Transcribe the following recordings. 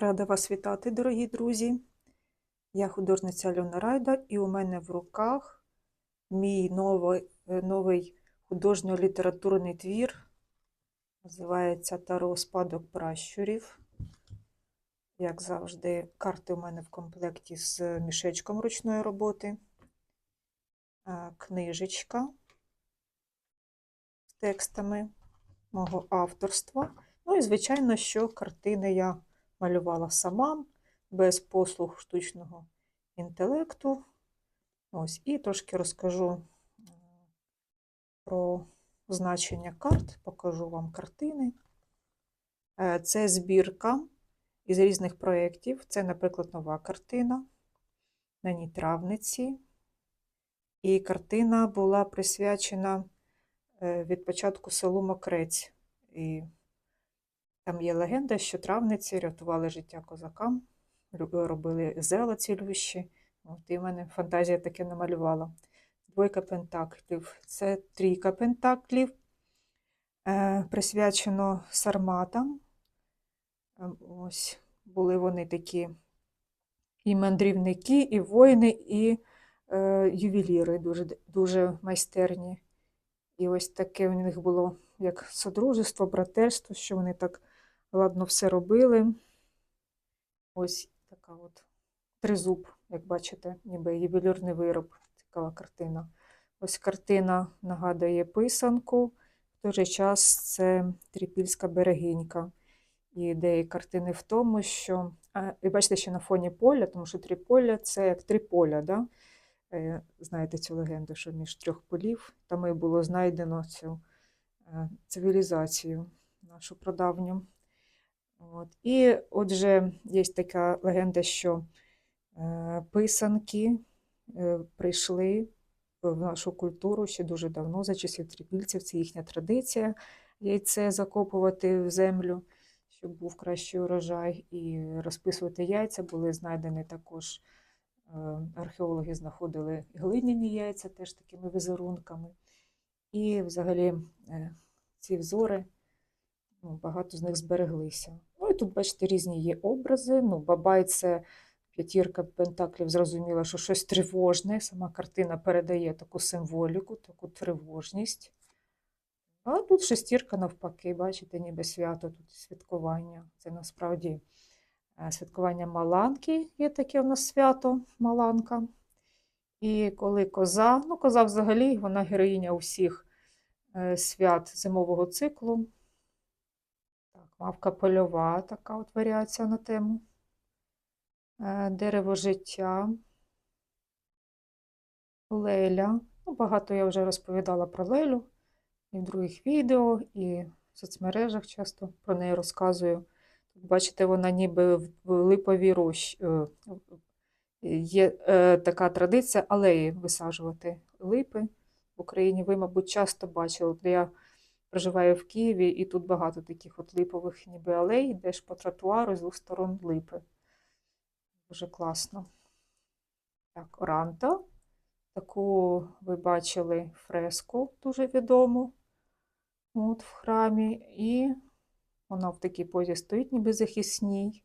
Рада вас вітати, дорогі друзі. Я художниця Альона Райда, і у мене в руках мій новий, е, новий художньо-літературний твір. Називається Таро Спадок пращурів. Як завжди, карти у мене в комплекті з мішечком ручної роботи, книжечка з текстами мого авторства. Ну і, звичайно, що картини я малювала сама, без послуг штучного інтелекту. Ось, І трошки розкажу про значення карт, покажу вам картини. Е, Це збірка із різних проєктів. Це, наприклад, нова картина на ній травниці. І картина була присвячена е, від початку селу Мокрець. І там є легенда, що травниці рятували життя козакам, робили зела цілющі. От, і в мене фантазія таке намалювала. Двойка пентаклів. Це трійка пентаклів, е, присвячено сарматам. Е, Ось були вони такі і мандрівники, і воїни, і е, ювеліри дуже, дуже майстерні. І ось таке у них було як содружество, братерство, що вони так ладно все робили. Ось така от тризуб, як бачите, ніби ювелірний вироб. Цікава картина. Ось картина нагадує писанку, в той же час це трипільська берегинька. І ідея картини в тому, що. І бачите, що на фоні поля, тому що триполя це як три поля. Да? Е, Знаєте цю легенду, що між трьох полів там і було знайдено цю е, цивілізацію нашу прадавню. От. І отже, є така легенда, що е, писанки е, прийшли в нашу культуру ще дуже давно, за часів трипільців, це їхня традиція яйце закопувати в землю, щоб був кращий урожай, і розписувати яйця були знайдені також. е, Археологи знаходили глиняні яйця теж такими візерунками. І взагалі ці взори ну, багато з них збереглися. Тут, бачите, різні є образи. Ну, Бабай це п'ятірка пентаклів, зрозуміло, що щось тривожне. Сама картина передає таку символіку, таку тривожність. А тут шестірка навпаки, бачите, ніби свято, тут святкування. Це насправді е, святкування Маланки, є таке у нас свято Маланка. І коли коза, ну коза взагалі, вона героїня усіх е, свят зимового циклу. Мавка польова, така от варіація на тему. Е, Дерево життя. Леля. Ну, багато я вже розповідала про Лелю і в других відео, і в соцмережах часто про неї розказую. Тут, бачите, вона ніби в липовій рощі. е, Є е, така традиція алеї висаджувати липи в Україні. Ви, мабуть, часто бачили. Я проживаю в Києві, і тут багато таких от липових ніби алей, йдеш по тротуару з двох сторон липи. Дуже класно. Так, Оранта. Таку ви бачили фреску дуже відому от, в храмі. І вона в такій позі стоїть, ніби захисній.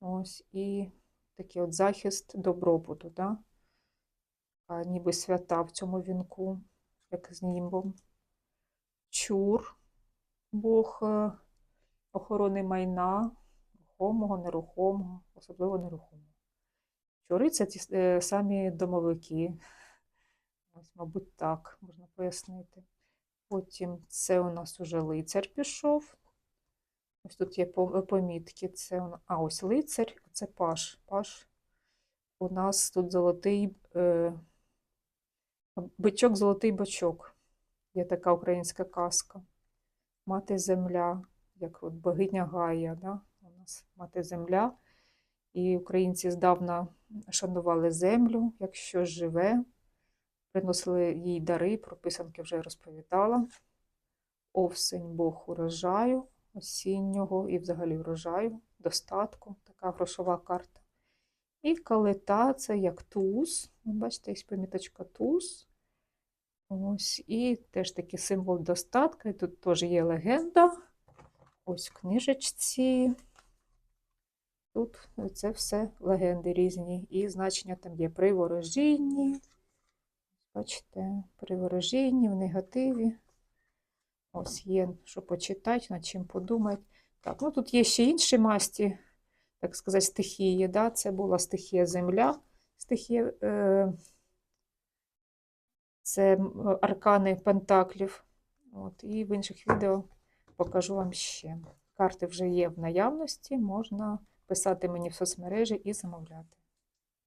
Ось, і такий от захист добробуту, да? а, ніби свята в цьому вінку, як з німбом. Чур, Бог е, охорони майна, рухомого, нерухомого, особливо нерухомого. Чури це ті е, самі домовики. Ось, мабуть, так можна пояснити. Потім це у нас уже лицар пішов. Ось тут є помітки. Це, а ось лицар, це паш. Паш. У нас тут золотий е, бичок, золотий бачок. Є така українська казка. Мати земля, як от богиня Гая, да? у нас мати земля. І українці здавна шанували землю, як щось живе, приносили їй дари, про писанки вже розповідала. Овсень Бог урожаю, осіннього і взагалі врожаю, достатку, така грошова карта. І калита це як туз. Бачите, є поміточка туз. Ось, і теж такий символ достатка. І тут теж є легенда. Ось в книжечці. тут це все легенди різні. І значення там є при ворожінні. Бачите, при ворожінні, в негативі. Ось є, що почитати, над чим подумати. Так, ну тут є ще інші масті, так сказати, стихії. Да? Це була стихія земля, стихія, е, це аркани пентаклів. От, і в інших відео покажу вам ще. Карти вже є в наявності, можна писати мені в соцмережі і замовляти.